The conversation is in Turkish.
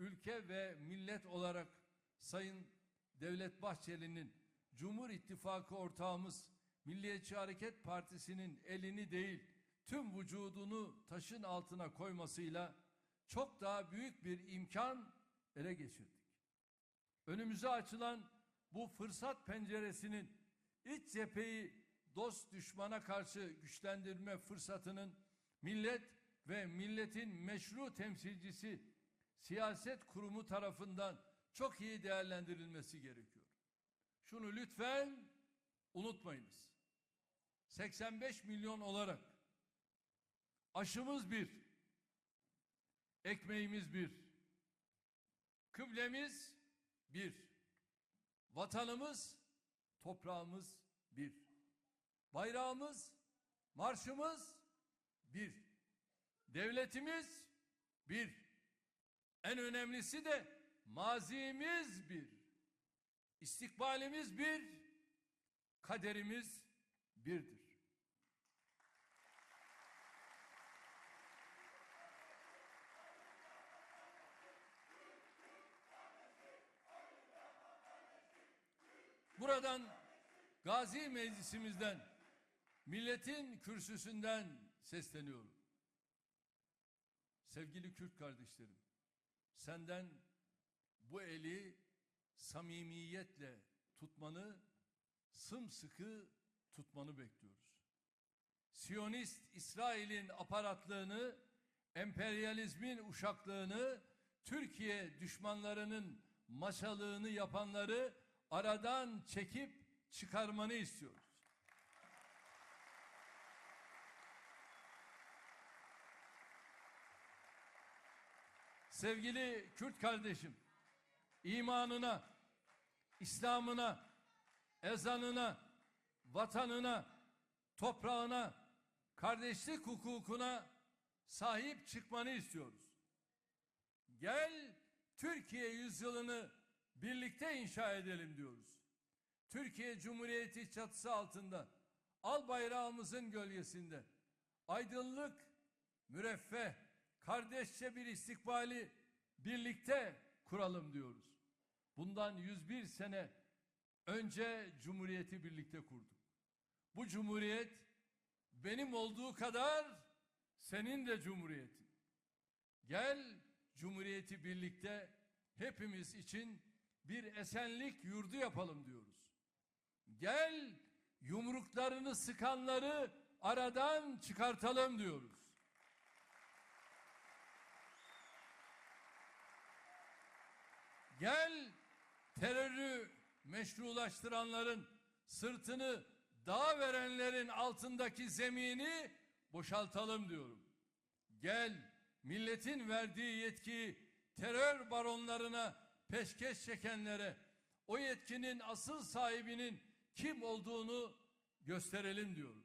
ülke ve millet olarak Sayın Devlet Bahçeli'nin Cumhur İttifakı ortağımız Milliyetçi Hareket Partisi'nin elini değil tüm vücudunu taşın altına koymasıyla çok daha büyük bir imkan ele geçirdik. Önümüze açılan bu fırsat penceresinin iç cepheyi dost düşmana karşı güçlendirme fırsatının millet ve milletin meşru temsilcisi siyaset kurumu tarafından çok iyi değerlendirilmesi gerekiyor. Şunu lütfen unutmayınız. 85 milyon olarak aşımız bir, ekmeğimiz bir, kıblemiz bir, vatanımız, toprağımız bir, bayrağımız, marşımız bir, devletimiz bir, en önemlisi de mazimiz bir, istikbalimiz bir, kaderimiz birdir. Buradan Gazi Meclisimizden, milletin kürsüsünden sesleniyorum. Sevgili Kürt kardeşlerim, senden bu eli samimiyetle tutmanı, sımsıkı tutmanı bekliyoruz. Siyonist İsrail'in aparatlığını, emperyalizmin uşaklığını, Türkiye düşmanlarının maşalığını yapanları aradan çekip çıkarmanı istiyoruz. Sevgili Kürt kardeşim, imanına, İslam'ına, ezanına, vatanına, toprağına, kardeşlik hukukuna sahip çıkmanı istiyoruz. Gel Türkiye yüzyılını birlikte inşa edelim diyoruz. Türkiye Cumhuriyeti çatısı altında, al bayrağımızın gölgesinde, aydınlık, müreffeh, kardeşçe bir istikbali birlikte kuralım diyoruz. Bundan 101 sene önce Cumhuriyeti birlikte kurduk. Bu Cumhuriyet benim olduğu kadar senin de Cumhuriyetin. Gel Cumhuriyeti birlikte hepimiz için bir esenlik yurdu yapalım diyoruz. Gel yumruklarını sıkanları aradan çıkartalım diyoruz. Gel terörü meşrulaştıranların sırtını dağ verenlerin altındaki zemini boşaltalım diyorum. Gel milletin verdiği yetkiyi terör baronlarına peşkeş çekenlere o yetkinin asıl sahibinin kim olduğunu gösterelim diyorum.